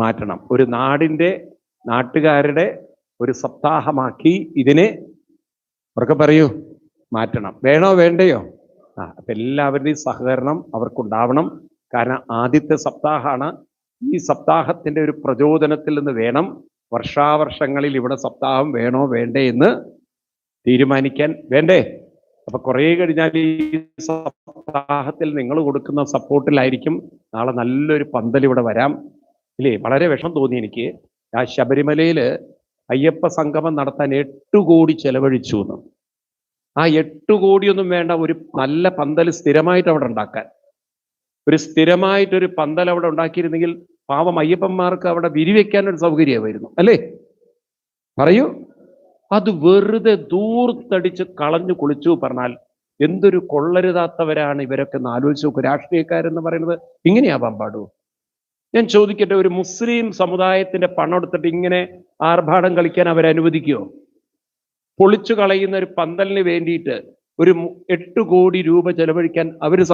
മാറ്റണം. ഒരു നാടിന്റെ നാട്ടുകാരുടെ ഒരു സപ്താഹമാക്കി ഇതിനെ അവർക്ക് പറയൂ മാറ്റണം. വേണോ വേണ്ടയോ? ആ അപ്പം എല്ലാവരുടെയും സഹകരണം അവർക്കുണ്ടാവണം. കാരണം ആദ്യത്തെ സപ്താഹമാണ്. ഈ സപ്താഹത്തിന്റെ ഒരു പ്രചോദനത്തിൽ നിന്ന് വേണം വർഷാവർഷങ്ങളിൽ ഇവിടെ സപ്താഹം വേണോ വേണ്ടേ എന്ന് തീരുമാനിക്കാൻ. വേണ്ടേ? അപ്പൊ കുറേ കഴിഞ്ഞാൽ ഈ സപ്താഹത്തിൽ നിങ്ങൾ കൊടുക്കുന്ന സപ്പോർട്ടിലായിരിക്കും. നാളെ നല്ലൊരു പന്തൽ ഇവിടെ വരാം. ഇല്ലേ? വളരെ വിഷം തോന്നി എനിക്ക്. ആ ശബരിമലയിൽ അയ്യപ്പ സംഗമം നടത്താൻ എട്ട് കോടി ചെലവഴിച്ചു എന്ന്. ആ എട്ട് കോടിയൊന്നും വേണ്ട ഒരു നല്ല പന്തൽ സ്ഥിരമായിട്ട് അവിടെ ഉണ്ടാക്കാൻ. ഒരു സ്ഥിരമായിട്ടൊരു പന്തൽ അവിടെ ഉണ്ടാക്കിയിരുന്നെങ്കിൽ പാവം അയ്യപ്പന്മാർക്ക് അവിടെ വിരിവെക്കാൻ ഒരു സൗകര്യമായിരുന്നു. അല്ലേ? പറയൂ. അത് വെറുതെ ദൂർത്തടിച്ച് കളഞ്ഞു കുളിച്ചു പറഞ്ഞാൽ എന്തൊരു കൊള്ളരുതാത്തവരാണ് ഇവരൊക്കെ എന്ന് ആലോചിച്ച് രാഷ്ട്രീയക്കാരെന്ന് പറയുന്നത് ഇങ്ങനെയാവാൻ പാടൂ. ഞാൻ ചോദിക്കട്ടെ ഒരു മുസ്ലിം സമുദായത്തിന്റെ പണം എടുത്തിട്ട് ഇങ്ങനെ ആർഭാടം കളിക്കാൻ അവർ അനുവദിക്കുമോ പൊളിച്ചു കളയുന്ന ഒരു പന്തലിന് വേണ്ടിയിട്ട് ഒരു എട്ട് കോടി രൂപ ചെലവഴിക്കാൻ അവർ